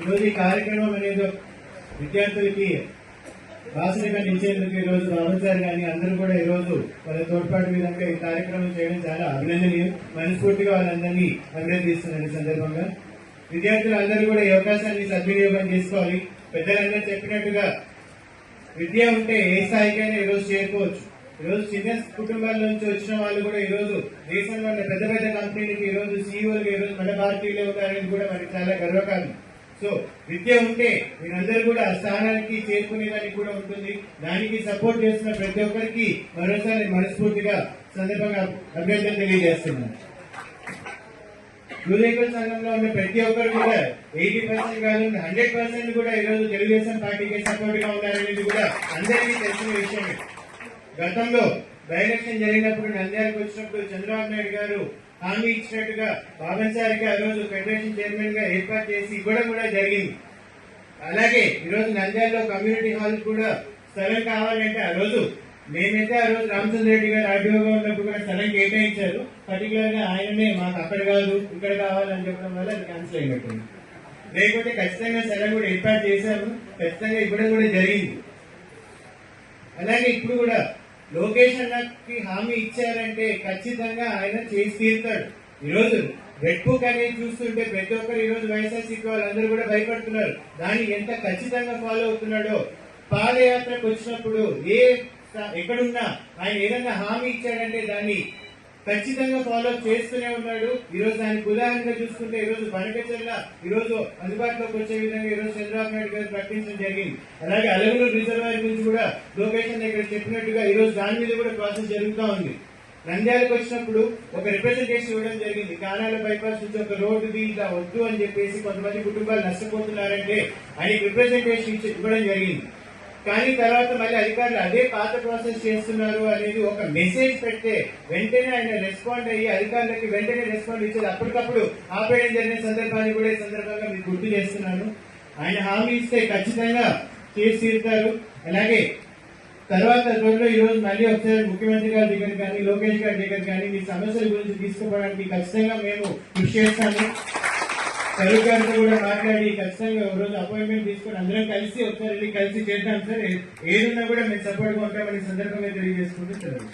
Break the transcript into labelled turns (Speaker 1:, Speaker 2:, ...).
Speaker 1: ఈరోజు ఈ కార్యక్రమం అనేది విద్యార్థులకి రాసులుగా నిలిచేందుకు ఈరోజు రోజు సార్ కానీ అందరూ కూడా ఈ రోజు వాళ్ళ తోడ్పాటు విధంగా ఈ కార్యక్రమం చేయడం చాలా అభినందనీయం. మనస్ఫూర్తిగా వాళ్ళందరినీ అభినందిస్తున్నాను ఈ సందర్భంగా. విద్యార్థులు అందరూ కూడా ఈ అవకాశాన్ని సద్వినియోగం చేసుకోవాలి. పెద్దలందరూ చెప్పినట్టుగా విద్య ఉంటే ఏ స్థాయికైనా ఈరోజు చేరుకోవచ్చు. ఈరోజు చిన్న కుటుంబాల నుంచి వచ్చిన వాళ్ళు కూడా ఈ రోజు దేశంలో ఉన్న పెద్ద పెద్ద కంపెనీలకి ఈ రోజు ఈరోజు ఈ రోజు మన భారతీయులు ఉన్నారని కూడా మనకి చాలా గర్వకారణం. సో విద్య ఉంటే మీరందరూ కూడా స్థానానికి చేరుకునేదానికి కూడా ఉంటుంది. దానికి సపోర్ట్ చేస్తున్న ప్రతి ఒక్కరికి మరోసారి మనస్ఫూర్తిగా సందర్భంగా అభ్యర్థన తెలియజేస్తున్నాను. యువకుల సంఘంలో ఉన్న ప్రతి ఒక్కరు కూడా ఎయిటీ పర్సెంట్ కాదు హండ్రెడ్ పర్సెంట్ కూడా ఈ రోజు తెలుగుదేశం పార్టీకి సపోర్ట్గా ఉన్నారనేది కూడా అందరికీ తెలిసిన విషయమే. గతంలో బై జరిగినప్పుడు నంద్యాలకు వచ్చినప్పుడు చంద్రబాబు నాయుడు గారు హామీ ఇచ్చినట్టుగా బాబన్ సార్కి ఆ రోజు ఫెడరేషన్ చైర్మన్గా ఏర్పాటు చేసి ఇవ్వడం కూడా జరిగింది. అలాగే ఈరోజు నంద్యాలలో కమ్యూనిటీ హాల్ కూడా స్థలం కావాలంటే ఆ రోజు మేమైతే ఆ రోజు రామచంద్ర రెడ్డి గారు ఆర్డీఓగా ఉన్నప్పుడు కూడా స్థలం కేటాయించారు. పర్టికులర్గా ఆయననే మాకు అక్కడ కాదు ఇక్కడ కావాలని చెప్పడం వల్ల అది క్యాన్సిల్ అయినట్టుంది. లేకపోతే ఖచ్చితంగా స్థలం కూడా ఏర్పాటు చేశాము ఖచ్చితంగా ఇవ్వడం కూడా జరిగింది. అలాగే ఇప్పుడు కూడా లోకేష్ అన్నకి హామీ ఇచ్చారంటే ఖచ్చితంగా ఆయన చేసి తీరుతాడు. ఈరోజు రెడ్ బుక్ అనేది చూస్తుంటే ప్రతి ఒక్కరు ఈ రోజు వైఎస్ఆర్సీపీ వాళ్ళందరూ కూడా భయపడుతున్నారు. దాన్ని ఎంత ఖచ్చితంగా ఫాలో అవుతున్నాడో. పాదయాత్రకు వచ్చినప్పుడు ఏ ఎక్కడున్నా ఆయన ఏదన్నా హామీ ఇచ్చాడంటే దాన్ని ఖచ్చితంగా ఫాలో చేస్తూనే ఉన్నాడు. ఈ రోజు దానికి ఉదాహరణగా చూసుకుంటే ఈరోజు రోజు బనకచెల్ల ఈ రోజు అందుబాటులోకి వచ్చే విధంగా ఈ రోజు చంద్రబాబు నాయుడు గారు ప్రకటించడం జరిగింది. అలాగే అలగూరు రిజర్వాయర్ గురించి కూడా లోకేష్ అన్న ఇక్కడ చెప్పినట్టుగా ఈరోజు దాని మీద కూడా ప్రాసెస్ జరుగుతూ ఉంది. నంద్యాలకు వచ్చినప్పుడు ఒక రిప్రజెంటేషన్ ఇవ్వడం జరిగింది. కానాల బైపాస్ నుంచి ఒక రోడ్డుది ఇలా వద్దు అని చెప్పేసి కొంతమంది కుటుంబాలు నష్టపోతున్నారంటే ఆయనకి రిప్రజెంటేషన్ ఇచ్చి ఇవ్వడం జరిగింది. కానీ తర్వాత మళ్ళీ అధికారులు అదే పాత ప్రాసెస్ చేస్తున్నారు అనేది ఒక మెసేజ్ పెడితే వెంటనే ఆయన రెస్పాండ్ అయ్యి అధికారులకి వెంటనే రెస్పాండ్ ఇచ్చేది అప్పటికప్పుడు ఆపేయడం జరిగిన సందర్భాన్ని కూడా ఈ సందర్భంగా మీకు గుర్తు చేస్తున్నాను. ఆయన హామీ ఇస్తే ఖచ్చితంగా చేసి తీరుతారు. అలాగే తర్వాత త్వరలో ఈ రోజు మళ్ళీ ఒకసారి ముఖ్యమంత్రి గారి దగ్గర కానీ లోకేష్ గారి దగ్గర కానీ మీ సమస్యల గురించి తీసుకుపోవడానికి ఖచ్చితంగా మేము కృషి చేస్తాము. కరువు గారితో కూడా మాట్లాడి ఖచ్చితంగా ఒక రోజు అపాయింట్మెంట్ తీసుకొని అందరం కలిసి ఒకసారి వెళ్ళి కలిసి చేద్దాం సార్. ఏ- ఏదున్నా కూడా మేము సపోర్ట్గా ఉంటామని సందర్భంగా తెలియజేసుకుంటూ సెలవు.